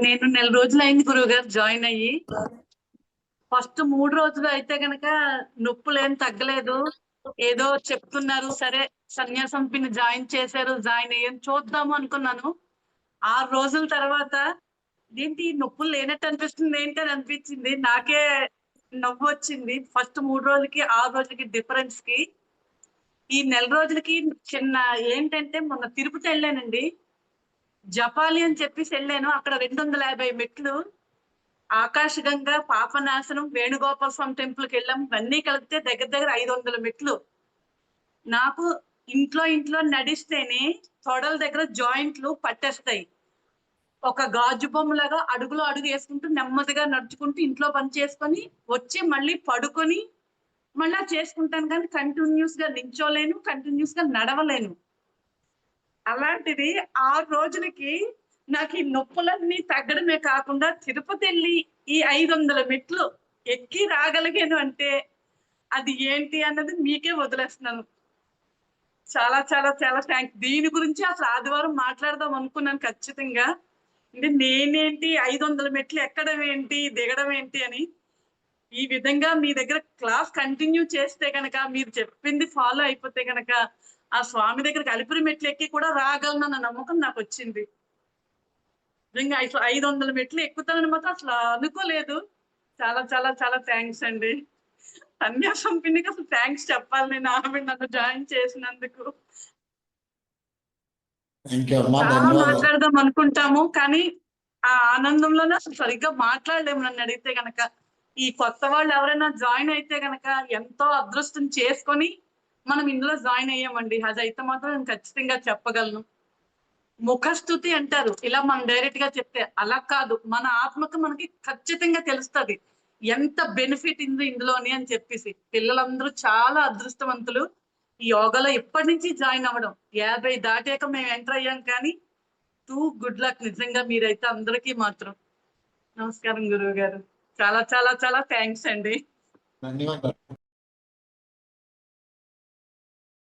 నేను నెల రోజులు అయింది గురువు గారు జాయిన్ అయ్యి. ఫస్ట్ మూడు రోజులు అయితే గనక నొప్పులు ఏం తగ్గలేదు. ఏదో చెప్తున్నారు సరే సన్యాసం పిన్ జాయిన్ చేశారు జాయిన్ అయ్యాను చూద్దాము అనుకున్నాను. ఆరు రోజుల తర్వాత ఏంటి నొప్పులు లేనట్టు అనిపిస్తుంది ఏంటి అని అనిపించింది. నాకే నవ్వు వచ్చింది. ఫస్ట్ మూడు రోజులకి ఆరు రోజులకి డిఫరెన్స్కి. ఈ నెల రోజులకి చిన్న ఏంటంటే మొన్న తిరుపతి వెళ్ళానండి. జపాలి అని చెప్పేసి వెళ్ళాను. అక్కడ రెండు వందల యాభై మెట్లు ఆకాశగంగా పాపనాశనం వేణుగోపాల స్వామి టెంపుల్కి వెళ్ళాం ఇవన్నీ కలిపితే దగ్గర దగ్గర ఐదు వందల మెట్లు. నాకు ఇంట్లో ఇంట్లో నడిస్తేనే తొడల దగ్గర జాయింట్లు పట్టేస్తాయి. ఒక గాజు బొమ్మలాగా అడుగులో అడుగు వేసుకుంటూ నెమ్మదిగా నడుచుకుంటూ ఇంట్లో పని చేసుకొని వచ్చి మళ్ళీ పడుకొని మళ్ళా చేసుకుంటాను కానీ కంటిన్యూస్గా నించోలేను కంటిన్యూస్గా నడవలేను. అలాంటిది ఆరు రోజులకి నాకు ఈ నొప్పులన్నీ తగ్గడమే కాకుండా తిరుపతి వెళ్ళి ఈ ఐదు వందల మెట్లు ఎక్కి రాగలిగాను అంటే అది ఏంటి అన్నది మీకే వదిలేస్తున్నాను. చాలా చాలా చాలా థ్యాంక్ దీని గురించి అసలు ఆదివారం మాట్లాడదాం అనుకున్నాను ఖచ్చితంగా. అంటే నేనేంటి ఐదు వందల మెట్లు ఎక్కడం ఏంటి దిగడం ఏంటి అని ఈ విధంగా మీ దగ్గర క్లాస్ కంటిన్యూ చేస్తే గనక మీరు చెప్పింది ఫాలో అయిపోతే గనక ఆ స్వామి దగ్గర అలిపిరి మెట్లు ఎక్కి కూడా రాగలను అన్న నమ్మకం నాకు వచ్చింది. నిజంగా అసలు ఐదు వందల మెట్లు ఎక్కుతానని మాత్రం అసలు అనుకోలేదు. చాలా చాలా చాలా థ్యాంక్స్ అండి. సన్యాసం పిన్నికి అసలు థ్యాంక్స్ చెప్పాలి నేను ఆమె నన్ను జాయిన్ చేసినందుకు. చాలా మాట్లాడదాం అనుకుంటాము కానీ ఆ ఆనందంలోనే అసలు సరిగ్గా మాట్లాడలేము నన్ను అడిగితే గనక. ఈ కొత్త వాళ్ళు ఎవరైనా జాయిన్ అయితే గనక ఎంతో అదృష్టం చేసుకొని మనం ఇందులో జాయిన్ అయ్యామండి. అది అయితే మాత్రం నేను ఖచ్చితంగా చెప్పగలను. ముఖస్థుతి అంటారు. ఇలా మనం డైరెక్ట్గా చెప్తే అలా కాదు. మన ఆత్మకు మనకి ఖచ్చితంగా తెలుస్తుంది. ఎంత బెనిఫిట్ ఉంది ఇందులోని అని చెప్పేసి. పిల్లలందరూ చాలా అదృష్టవంతులు. ఈ యోగాలో ఇప్పటి నుంచి జాయిన్ అవ్వడం. యాభై దాటాక మేము ఎంటర్ అయ్యాం కానీ టూ గుడ్ లక్. నిజంగా మీరైతే అందరికీ మాత్రం. నమస్కారం గురువు గారు చాలా చాలా చాలా థ్యాంక్స్ అండి. ధన్యవాదాలు.